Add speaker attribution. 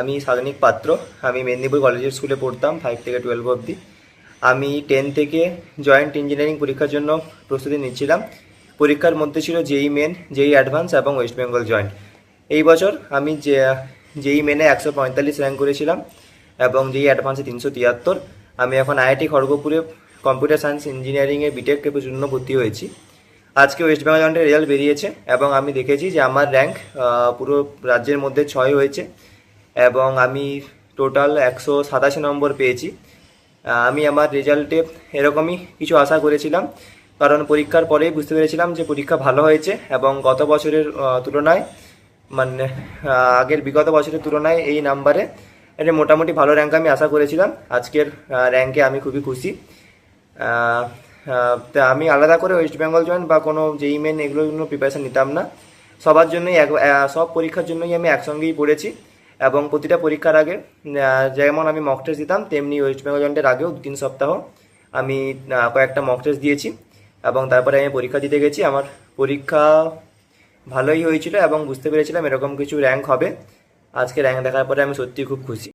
Speaker 1: আমি সাগনিক পাত্র। আমি মেদিনীপুর কলেজের স্কুলে পড়তাম ফাইভ থেকে টুয়েলভ অবধি। আমি টেন থেকে জয়েন্ট ইঞ্জিনিয়ারিং পরীক্ষার জন্য প্রস্তুতি নিচ্ছিলাম। পরীক্ষার মধ্যে ছিল জেই মেন জেই অ্যাডভান্স এবং ওয়েস্ট বেঙ্গল জয়েন্ট এই বছর আমি যে জেই মেনে একশো পঁয়তাল্লিশ র্যাঙ্ক করেছিলাম এবং জেই অ্যাডভান্সে তিনশো তিয়াত্তর। আমি এখন আইআইটি খড়গপুরে কম্পিউটার সায়েন্স ইঞ্জিনিয়ারিংয়ে বিটেক জন্য ভর্তি হয়েছি। আজকে ওয়েস্ট বেঙ্গল জয়েন্টের রেজাল্ট বেরিয়েছে এবং আমি দেখেছি যে আমার র্যাঙ্ক পুরো রাজ্যের মধ্যে ছয় হয়েছে। এবং আমি টোটাল একশো সাতাশি নম্বর পেয়েছি। আমি আমার রেজাল্টে এরকমই কিছু আশা করেছিলাম। কারণ পরীক্ষার পরেই বুঝতে পেরেছিলাম যে পরীক্ষা ভালো হয়েছে এবং গত বছরের তুলনায় মানে আগের বিগত বছরের তুলনায় এই নাম্বারে একটা মোটামুটি ভালো র্যাঙ্ক আমি আশা করেছিলাম। আজকের র্যাঙ্কে আমি খুবই খুশি। তা আমি আলাদা করে ওয়েস্ট বেঙ্গল জয়েন্ট বা কোনো যেই মেন এগুলোর জন্য প্রিপারেশন নিতাম না। সবার জন্যই এক সব পরীক্ষার জন্যই আমি একসঙ্গেই পড়েছি। এবং প্রতিটা পরীক্ষার আগে যেমন আমি মক টেস্ট দিতাম, তেমনি ওয়েস্ট বেঙ্গল জয়েন্টের আগেও দু তিন সপ্তাহ আমি কয়েকটা মক টেস্ট দিয়েছি এবং তারপরে আমি পরীক্ষা দিতে গেছি। আমার পরীক্ষা ভালোই হয়েছিল এবং বুঝতে পেরেছিলাম এরকম কিছু র্যাঙ্ক হবে। আজকে র্যাঙ্ক দেখার পরে আমি সত্যিই খুব খুশি।